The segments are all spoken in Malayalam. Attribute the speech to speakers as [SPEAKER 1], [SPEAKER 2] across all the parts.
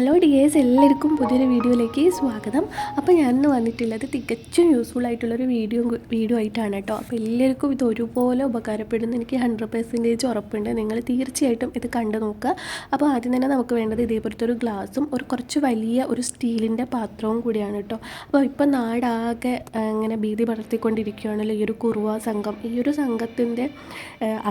[SPEAKER 1] ഹലോ ഡിയേഴ്സ് എല്ലാവർക്കും പുതിയൊരു വീഡിയോയിലേക്ക് സ്വാഗതം. അപ്പോൾ ഞാനിന്ന് വന്നിട്ടുള്ളത് തികച്ചും യൂസ്ഫുൾ ആയിട്ടുള്ളൊരു വീഡിയോ വീഡിയോ ആയിട്ടാണ് കേട്ടോ. അപ്പോൾ എല്ലാവർക്കും ഇത് ഒരുപോലെ ഉപകാരപ്പെടുന്നു. എനിക്ക് ഹൺഡ്രഡ് പെർസെന്റേജ് ഉറപ്പുണ്ട്. നിങ്ങൾ തീർച്ചയായിട്ടും ഇത് കണ്ടു നോക്കുക. അപ്പോൾ ആദ്യം തന്നെ നമുക്ക് വേണ്ടത് ഇതേപോലത്തെ ഒരു ഗ്ലാസും ഒരു കുറച്ച് വലിയ ഒരു സ്റ്റീലിന്റെ പാത്രവും കൂടിയാണ് കേട്ടോ. അപ്പോൾ ഇപ്പം നാടാകെ ഇങ്ങനെ ഭീതി പടർത്തിക്കൊണ്ടിരിക്കുകയാണല്ലോ ഈ ഒരു കുറുവ സംഘം. ഈ ഒരു സംഘത്തിന്റെ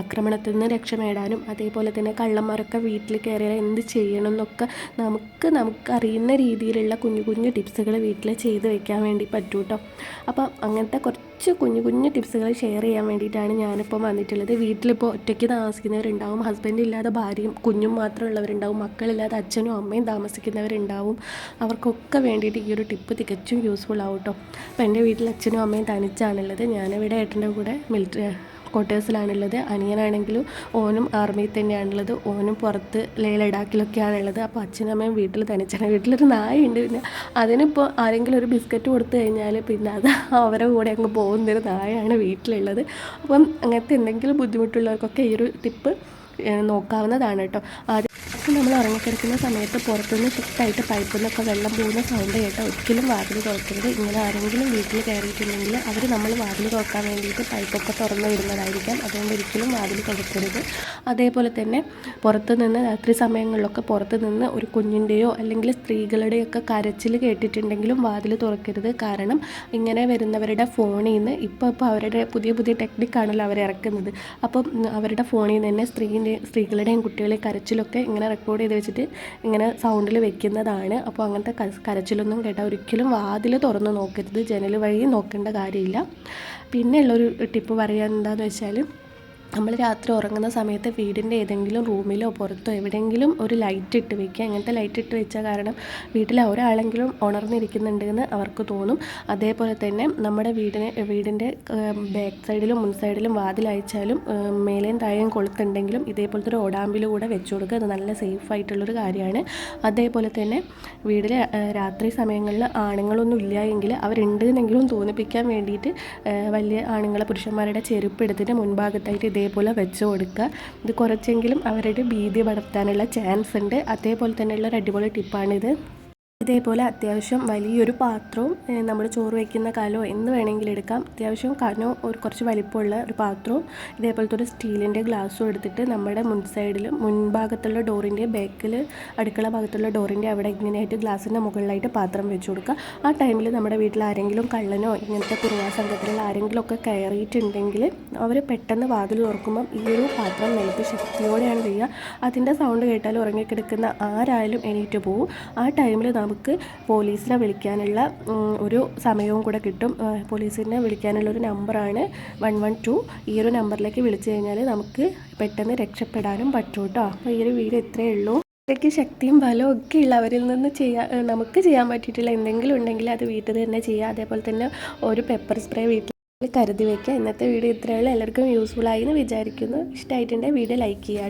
[SPEAKER 1] ആക്രമണത്തിൽ നിന്ന് രക്ഷ നേടാനും അതേപോലെ തന്നെ കള്ളന്മാരൊക്കെ വീട്ടിൽ കയറിയാൽ എന്ത് ചെയ്യണം എന്നൊക്കെ നമുക്ക് നമുക്ക് അറിയുന്ന രീതിയിലുള്ള കുഞ്ഞു കുഞ്ഞു ടിപ്സുകൾ വീട്ടിൽ ചെയ്ത് വെക്കാൻ വേണ്ടി പറ്റും കേട്ടോ അപ്പോൾ അങ്ങനത്തെ കുറച്ച് കുഞ്ഞു കുഞ്ഞു ടിപ്സുകൾ ഷെയർ ചെയ്യാൻ വേണ്ടിയിട്ടാണ് ഞാനിപ്പോൾ വന്നിട്ടുള്ളത്. വീട്ടിലിപ്പോൾ ഒറ്റയ്ക്ക് താമസിക്കുന്നവരുണ്ടാവും ഹസ്ബൻഡ് ഇല്ലാതെ ഭാര്യയും കുഞ്ഞും മാത്രമുള്ളവരുണ്ടാവും മക്കളില്ലാതെ അച്ഛനും അമ്മയും താമസിക്കുന്നവരുണ്ടാവും. അവർക്കൊക്കെ വേണ്ടിയിട്ട് ഈ ഒരു ടിപ്പ് തികച്ചും യൂസ്ഫുൾ ആവും കേട്ടോ അപ്പോൾ എന്റെ വീട്ടിൽ അച്ഛനും അമ്മയും തനിച്ചാണുള്ളത്. ഞാനിവിടെ ഏട്ടന്റെ കൂടെ മിലിറ്ററി ക്വാർട്ടേഴ്സിലാണുള്ളത് അനിയനാണെങ്കിലും ഓനും ആർമിയിൽ തന്നെയാണുള്ളത്. ഓനും പുറത്ത് ലേ ലഡാക്കിലൊക്കെയാണുള്ളത്. അപ്പോൾ അച്ഛനും അമ്മയും വീട്ടിൽ തനിച്ചാണ് വീട്ടിലൊരു നായുണ്ട് പിന്നെ അതിനിപ്പോൾ ആരെങ്കിലും ഒരു ബിസ്ക്കറ്റ് കൊടുത്തു കഴിഞ്ഞാൽ പിന്നെ അത് അവരെ കൂടെ അങ്ങ് പോകുന്നൊരു നായാണ് വീട്ടിലുള്ളത്. അപ്പം അങ്ങനത്തെ എന്തെങ്കിലും ബുദ്ധിമുട്ടുള്ളവർക്കൊക്കെ ഈ ഒരു ടിപ്പ് നോക്കാവുന്നതാണ് കേട്ടോ. ആദ്യം അപ്പോൾ നമ്മൾ ഉറങ്ങിക്കിടക്കുന്ന സമയത്ത് പുറത്തുനിന്ന് ശക്തമായിട്ട് പൈപ്പിൽ നിന്നൊക്കെ വെള്ളം പോകുന്ന സൗണ്ട് കേട്ടാൽ ഒരിക്കലും വാതിൽ തുറക്കരുത്. ഇങ്ങനെ ആരെങ്കിലും വീട്ടിൽ കയറിയിട്ടുണ്ടെങ്കിൽ അവർ നമ്മൾ വാതിൽ തുറക്കാൻ വേണ്ടിയിട്ട് പൈപ്പൊക്കെ തുറന്നു വിടുന്നതായിരിക്കാം. അതുകൊണ്ട് ഒരിക്കലും വാതിൽ തുറക്കരുത്. അതേപോലെ തന്നെ പുറത്തു നിന്ന് രാത്രി സമയങ്ങളിലൊക്കെ പുറത്ത് നിന്ന് ഒരു കുഞ്ഞിന്റെയോ അല്ലെങ്കിൽ സ്ത്രീകളുടെയൊക്കെ കരച്ചിൽ കേട്ടിട്ടുണ്ടെങ്കിലും വാതിൽ തുറക്കരുത്. കാരണം ഇങ്ങനെ വരുന്നവരുടെ ഫോണിൽ നിന്ന് ഇപ്പോൾ ഇപ്പോൾ അവരുടെ പുതിയ പുതിയ ടെക്നിക്കാണല്ലോ അവർ ഇറക്കുന്നത്. അപ്പം അവരുടെ ഫോണിൽ നിന്ന് തന്നെ സ്ത്രീന്റെ സ്ത്രീകളുടെയും കുട്ടികളെയും കരച്ചിലൊക്കെ ഇങ്ങനെ റെക്കോർഡ് ചെയ്ത് വെച്ചിട്ട് ഇങ്ങനെ സൗണ്ടിൽ വെക്കുന്നതാണ്. അപ്പോൾ അങ്ങനത്തെ കര- കരച്ചിലൊന്നും കേട്ടാൽ ഒരിക്കലും വാതിൽ തുറന്ന് നോക്കരുത്. ജനൽ വഴി നോക്കേണ്ട കാര്യമില്ല. പിന്നെ ഉള്ളൊരു ടിപ്പ് പറയാൻ എന്താണെന്ന് വെച്ചാൽ നമ്മൾ രാത്രി ഉറങ്ങുന്ന സമയത്ത് വീടിന്റെ ഏതെങ്കിലും റൂമിലോ പുറത്തോ എവിടെയെങ്കിലും ഒരു ലൈറ്റ് ഇട്ട് വെക്കുക. അങ്ങനത്തെ ലൈറ്റ് ഇട്ട് വെച്ചാൽ കാരണം വീട്ടിൽ ഒരാളെങ്കിലും ഉണർന്നിരിക്കുന്നുണ്ട് എന്ന് അവർക്ക് തോന്നും. അതേപോലെ തന്നെ നമ്മുടെ വീടിന് വീടിന്റെ ബാക്ക് സൈഡിലും മുൻ സൈഡിലും വാതിലയച്ചാലും മേലെയും താഴെയും കൊളുത്തുണ്ടെങ്കിലും ഇതേപോലത്തെ ഒരു ഓടാമ്പിൽ കൂടെ വെച്ച് കൊടുക്കുക. അത് നല്ല സേഫ് ആയിട്ടുള്ളൊരു കാര്യമാണ്. അതേപോലെ തന്നെ വീട്ടിൽ രാത്രി സമയങ്ങളിൽ ആണുങ്ങളൊന്നും ഇല്ല എങ്കിൽ അവരുണ്ട് എന്നെങ്കിലും തോന്നിപ്പിക്കാൻ വേണ്ടിയിട്ട് വലിയ ആണുങ്ങളെ പുരുഷന്മാരുടെ ചെരുപ്പ് എടുത്തിട്ട് മുൻഭാഗത്തായിട്ട് ഇതേപോലെ വെച്ച് കൊടുക്കുക. ഇത് കുറച്ചെങ്കിലും അവരുടെ ഭീതി പടർത്താനുള്ള ചാൻസ് ഉണ്ട്. അതേപോലെ തന്നെയുള്ള ഒരു അടിപൊളി ടിപ്പാണിത് ഇതേപോലെ അത്യാവശ്യം വലിയൊരു പാത്രവും നമ്മൾ ചോറ് വയ്ക്കുന്ന കലോ എന്ന് വേണമെങ്കിലും എടുക്കാം. അത്യാവശ്യം കനോ ഒരു കുറച്ച് വലിപ്പമുള്ള ഒരു പാത്രവും ഇതേപോലത്തെ ഒരു സ്റ്റീലിന്റെ ഗ്ലാസ്സും എടുത്തിട്ട് നമ്മുടെ മുൻ സൈഡിൽ മുൻഭാഗത്തുള്ള ഡോറിന്റെ ബാക്കിൽ അടുക്കള ഭാഗത്തുള്ള ഡോറിന്റെ അവിടെ ഇങ്ങനെയായിട്ട് ഗ്ലാസിന്റെ മുകളിലായിട്ട് പാത്രം വെച്ച് കൊടുക്കുക. ആ ടൈമിൽ നമ്മുടെ വീട്ടിൽ ആരെങ്കിലും കള്ളനോ ഇങ്ങനത്തെ കുറുവാ സംഘത്തിലുള്ള ആരെങ്കിലും ഒക്കെ കയറിയിട്ടുണ്ടെങ്കിൽ അവർ പെട്ടെന്ന് വാതിൽ തുറക്കുമ്പം ഈ ഒരു പാത്രം നിലത്ത് ശക്തിയോടെയാണ് ചെയ്യുക അതിന്റെ സൗണ്ട് കേട്ടാൽ ഉറങ്ങിക്കിടക്കുന്ന ആരായാലും എണീറ്റ് പോകും ആ ടൈമിൽ നമുക്ക് പോലീസിനെ വിളിക്കാനുള്ള ഒരു സമയവും കൂടെ കിട്ടും. പോലീസിനെ വിളിക്കാനുള്ള ഒരു നമ്പറാണ് വൺ വൺ ടു. ഈ ഒരു നമ്പറിലേക്ക് വിളിച്ചു കഴിഞ്ഞാൽ നമുക്ക് പെട്ടെന്ന് രക്ഷപ്പെടാനും പറ്റും കേട്ടോ അപ്പോൾ ഈ ഒരു വീഡിയോ ഇത്രയേ ഉള്ളൂ. ഇത്രയ്ക്ക് ശക്തിയും ബലവും ഒക്കെ ഉള്ളവരിൽ നിന്ന് ചെയ്യാൻ നമുക്ക് ചെയ്യാൻ പറ്റിയിട്ടില്ല. എന്തെങ്കിലും ഉണ്ടെങ്കിൽ അത് വീട്ടിൽ തന്നെ ചെയ്യുക അതേപോലെ തന്നെ ഒരു പെപ്പർ സ്പ്രേ വീട്ടിൽ കരുതി വയ്ക്കുക ഇന്നത്തെ വീഡിയോ ഇത്രയുള്ള എല്ലാവർക്കും യൂസ്ഫുൾ ആയി എന്ന് വിചാരിക്കുന്നു. ഇഷ്ടമായിട്ടുണ്ടെങ്കിൽ വീഡിയോ ലൈക്ക് ചെയ്യാം